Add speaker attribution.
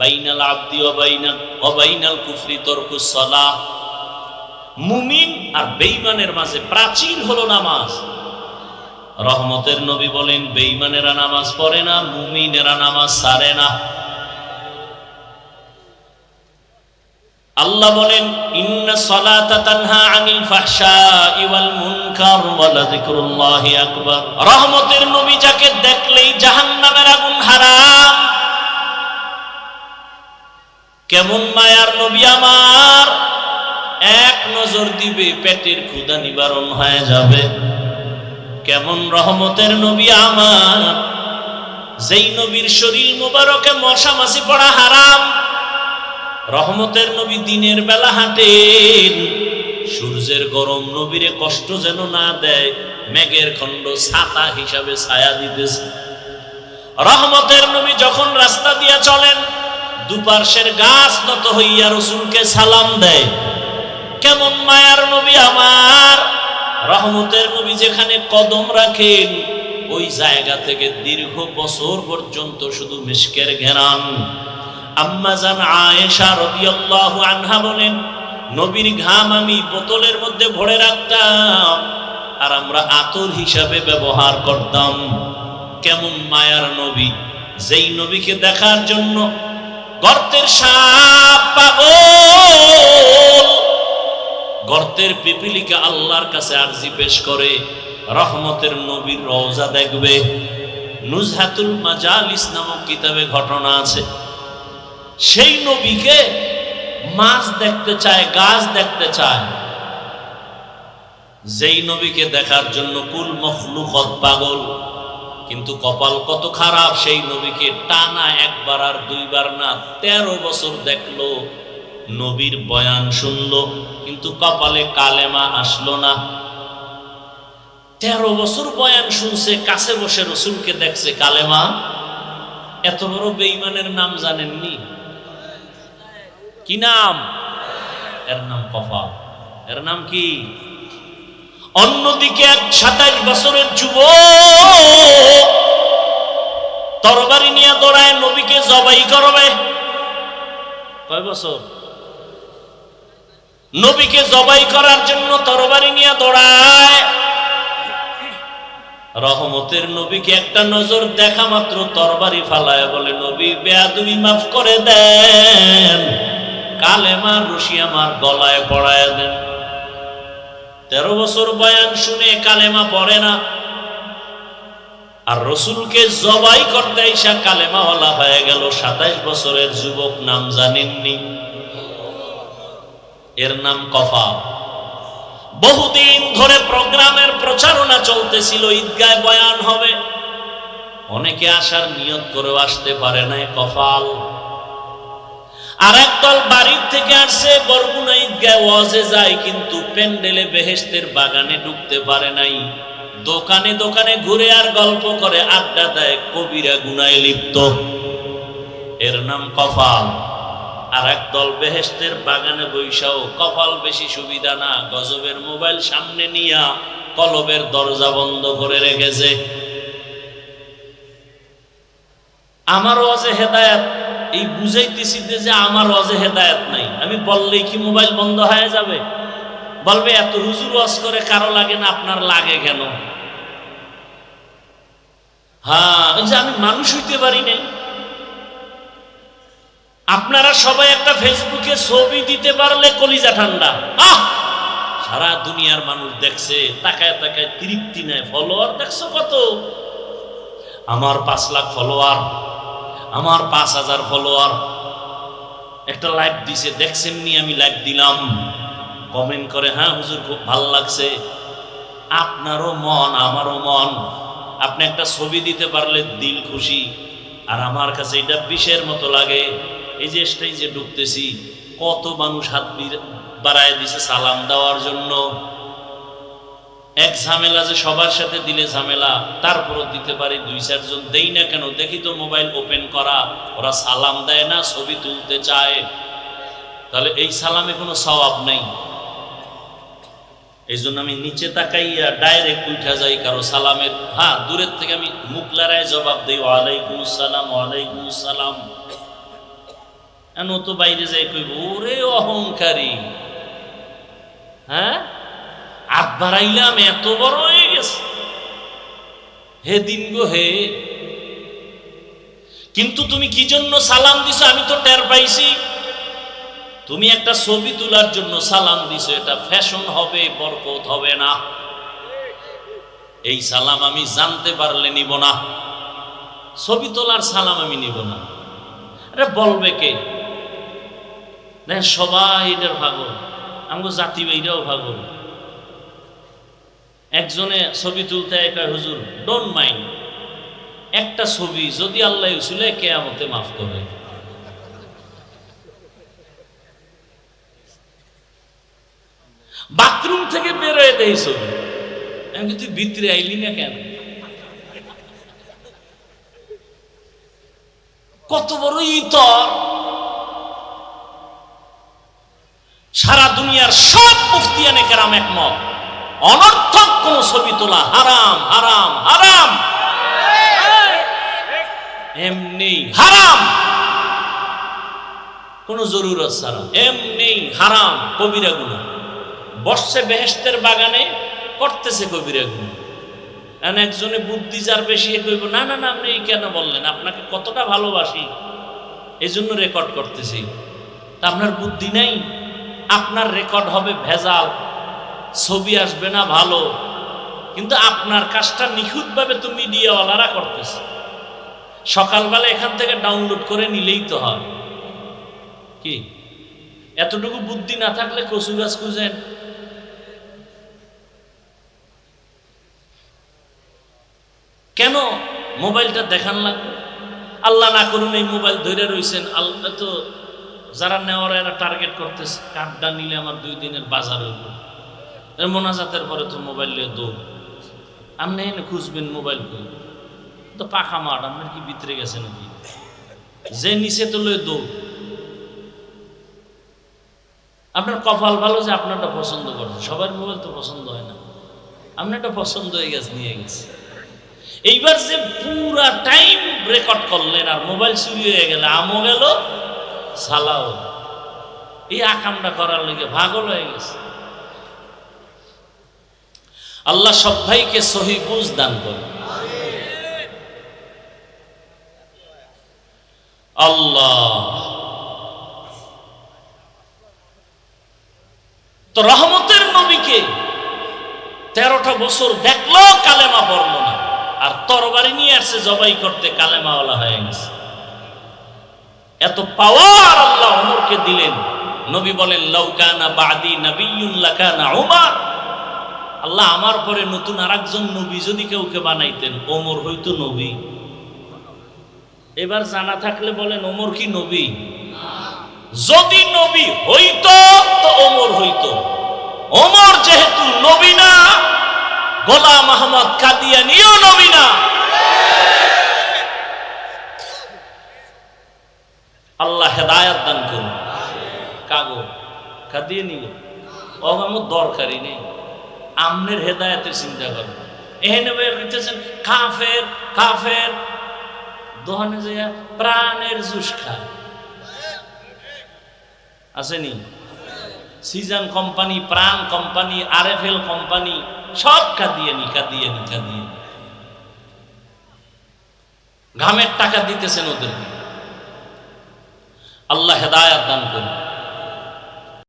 Speaker 1: বাইনাল আব্দি অবাইনাল অবাইনাল কুফরি সালাহ। মুমিন আর বেঈমানের মাঝে প্রাচীর হলো নামাজ। রহমতের নবী বলেন, বেঈমানেরা নামাজ পড়ে না, মুমিনেরা নামাজ সারে না। আল্লাহ বলেন, ইন্না সালাতা তানহা আনিল ফাহশাই ওয়াল মুনকার ওয়া লাযিকরুল্লাহি আকবার। রহমতের নবী যাকে দেখলেই জাহান্নামের আগুন হারাম। কেমন মায়ার নবী আমার? এক নজর দিবে, পেটের ক্ষুধা নিবারণ হয়ে যাবে। কেমন রহমতের নবী আমার? যেই নবীর শরীর মোবারকে মশা মাছি পড়া হারাম। রহমতের নবী দিনের বেলা হাঁটেন। সূর্যের গরম নবীরে কষ্ট যেন না দেয়, মেঘের খণ্ড ছাতা হিসাবে ছায়া দিতেছে। রহমতের নবী যখন রাস্তা দিয়া চলেন দুপার্শ্বের গাছ নত হইয়া রসুলকে সালাম দেয়। কেমন মায়ার নবী আমার? রহমতের নবী যেখানে কদম রাখেন, ওই জায়গা থেকে দীর্ঘ বছর পর্যন্ত শুধু মিশকের ঘেরান। আম্মাজান আয়েশা রাদিয়াল্লাহু আনহা বলেন, নবীর ঘাম আমি বোতলের মধ্যে ভরে রাখতাম আর আমরা আতর হিসাবে ব্যবহার করতাম। কেমন মায়ার নবী, যেই নবীকে দেখার জন্য গর্তের সাপ, পাগল। গর্তের পিপিলিকা আল্লাহর কাছে আরজি পেশ করে, রহমতের নবীর রওজা দেখবে। নুজহাতুল মাজালিস নামক কিতাবে ঘটনা আছে। সেই নবীকে মাছ দেখতে চায়, গাছ দেখতে চায়। যেই নবীকে দেখার জন্য কুল মখলুকত পাগল। কিন্তু কপাল কত খারাপ, সেই নবীকে টানা একবার আর দুইবার না, তেরো বছর দেখল, নবীর বয়ান শুনলো, কিন্তু কপালে কালেমা আসলো না। তেরো বছর বয়ান শুনছে, কাছে বসে রসুলকে দেখছে, কালেমা, এত বড় বেইমানের নাম জানেননি? কি নাম? এর নাম কফা এর নাম কি? অন্যদিকে এক সাতাইশ বছরের যুব তরবারি নিয়ে দৌড়ায়, নবীকে জবাই করবে। কয় বছর? নবীকে জবাই করার জন্য তরবারি নিয়ে দৌড়ায়। রহমতের নবীকে একটা নজর দেখা মাত্র তরবারি ফালায়, বলে, নবী, বেয়াদুবি মাফ করে দেন। কালেমার রশি আমার গলায় পড়ায় দেন। তেরো বছর বয়ান শুনে কালেমা পড়ে না। আর রসুলকে জবাই করতে ঈশা কালেমা ওলা হয়ে গেল সাতাইশ বছরের যুবক, নাম জানেননি। এর নাম কফা। বহুদিন ধরে প্রোগ্রামের প্রচারণা চলতেছিল, ঈদগায় বয়ান হবে। অনেকে আসার নিয়ত করেও আসতে পারে না কফাল। আর একদল বাড়ির থেকে আসছে বরগুনা ঈদগায় ওয়াজে যায়, কিন্তু প্যান্ডেলে বেহেস্তের বাগানে ঢুকতে পারে নাই। দোকানে দোকানে ঘুরে আর গল্প করে, আড্ডা দেয় কবিরা গুনায় লিপ্ত। এর নাম কফাল। আর একদল বেহেস্তের বাগানে বৈশাও কপাল বেশি সুবিধা না, গজবের মোবাইল সামনে নিয়া কলবের দরজা বন্ধ করে রেখেছে। আমার আছে হেদায়াত এই বুঝাইতেছি যে আমার ওয়াজে হেদায়াত নাই। আমি বললেই কি মোবাইল বন্ধ হয়ে যাবে? বলবে, এত হুজুর ওয়াজ করে কারও লাগে না, আপনার লাগে কেন? হ্যাঁ যে আমি মানুষ হইতে পারি নাই। আপনারা সবাই একটা ফেসবুকে ছবি দিতে পারলে কলিজা ঠান্ডা। আহ! সারা দুনিয়ার মানুষ দেখছে, তাকায় তাকায় তৃপ্তি নেয়। ফলোয়ার দেখছ কত? আমার পাঁচ লাখ ফলোয়ার। আমার পাঁচ হাজার ফলোয়ার একটা লাইভ দিছে, দেখছেন নি আমি লাইভ দিলাম। কমেন্ট করে হ্যাঁ হুজুর, খুব ভালো লাগছে। আপনারও মন, আমারও মন। আপনি একটা ছবি দিতে পারলে দিল খুশি। আর আমার কাছে এটা বিষের মতো লাগে। এই যে স্টেজে ঢুকতেছি, কত মানুষ হাত বাড়ায় দিছে সালাম দেওয়ার জন্য। এক ঝামেলা যে সবার সাথে দিলে ঝামেলা তারপরও দিতে পারি, দুই চারজন দেই না কেন? দেখি তো মোবাইল ওপেন করা, ওরা সালাম দেয় না, ছবি তুলতে চায়। তাহলে এই সালামে কোনো সওয়াব নেই। এই জন্য আমি নিচে তাকাইয়া ডাইরেক্ট উঠা যাই কারও সালামের। হ্যাঁ দূরের থেকে আমি মুখ লড়ায় জবাব দিই, ওয়ালাইকুম সালাম ওয়ালাইকুম সালাম। এখন ও তো বাইরে যাই কইব, ওরে অহংকারী। হ্যাঁ? আব্বার আইলাম এত বড় হয়ে গেছে। হে দিন গো, হে। কিন্তু তুমি কি জন্য সালাম দিছো? আমি তো টের পাইছি। তুমি একটা ছবি তোলার জন্য সালাম দিছো, এটা ফ্যাশন হবে, বরকত হবে না। এই সালাম আমি জানতে পারলে নিব না। ছবি তোলার সালাম আমি নিব না। আরে বলবে কে? সবাই এটার ভাগল। জাতি বাইরাও ভাগল। একজনে ছবি তুলতে একা হুজুর ডোন্ট মাইন্ড একটা ছবি যদি আল্লাহ উসুলে কেয়ামতে মাফ করে। বাথরুম থেকে বেরোয় দেয় ছবি। আমি কি তুই ভিতরে আইলি না কেন? কত বড় ইতর। সারা দুনিয়ার সব মুফতিয়ানে কেরাম একমত। অনর্থক কোন ছবি তোলা হারাম হারাম হারাম। এমনি হারাম। কোন জরুরত ছাড়া। এমনি হারাম কবিরা গুণা। বসছে বেহেস্তের বাগানে, করতেছে কবিরা এখন একজনে বুদ্ধি যার বেশি কইব, না না না, আপনি কেন বললেন? আপনাকে কতটা ভালোবাসি। এই জন্য রেকর্ড করতেছি। তা আপনার বুদ্ধি নেই? আপনার রেকর্ড হবে ভেজাল। ছবি আসবে না ভালো। কিন্তু আপনার কাজটা নিখুঁতভাবে তো মিডিয়াওয়ালারা করতেছে। সকালবেলা এখান থেকে ডাউনলোড করে নিলেই তো হয়। কি? এতটুকু বুদ্ধি না থাকলে কচু গাছ খুঁজেন। কেন মোবাইলটা দেখান লাগবে? আল্লাহ না করুন এই মোবাইল ধরে রয়েছেন আল্লাহ তো যারা নেওয়ার এরা টার্গেট করতেছে। কার্ডটা নিলে আমার দুই দিনের বাজার হইব। মোনাজাতের পরে তো মোবাইল নিয়ে দৌড়। আপনি এনে খুঁজবেন মোবাইল কই? তো পাখা মাঠ, আপনার কি ভিতরে গেছে নাকি? যে নিচে তো লয়ে দৌড়। আপনার কপাল ভালো যে আপনারটা পছন্দ করছে সবার মোবাইল তো পছন্দ হয় না। আপনারটা পছন্দ হয়ে গেছে, নিয়ে গেছে। এইবার যে পুরা টাইম রেকর্ড করলেন আর মোবাইল চুরি হয়ে গেলে, আমও গেল, সালাও এই আকামটা করার লেগে ভাগল হয়ে গেছে। আল্লাহ সব ভাইকে সহি বুঝ দান করে আল্লাহ। তো রহমতের নবীকে তেরোটা বছর দেখল কালেমা পড়ল না, আর তরবারি নিয়ে আসছে জবাই করতে কালেমাওয়ালা হয়ে গেছে। এত পাওয়ার আল্লাহ ওমরকে দিলেন। নবী বলেন লৌকানা বাদি নবিউন লাকানা উমার। আল্লাহ আমার পরে নতুন আর একজন নবী যদি কেউকে বানাইতেন, ওমর হইতো নবী। এবার জানা থাকলে বলেন, ওমর কি নবী? যদি নবী হইত, তো ওমর হইতো। ওমর যেহেতু নবী না, গোলাম আহমদ কাদিয়ানিও নবী না। আল্লাহ হেদায়াত দান করুন। কাগো? কাদিয়ে নিল ও আমার দরকারই নেই। আমনের হেদায়াতের চিন্তা করো। এখানে বের হইতেছেন কাফের কাফের। দোহানে যাইয়া প্রাণের জুস খায় আসেনি season company, Pran company, RFL company, সব কাদিয়ানি কাদিয়ানি কাদিয়ানি ঘামের টাকা দিতেছেন ওদেরকে। আল্লাহ হেদায়াত দান করুন।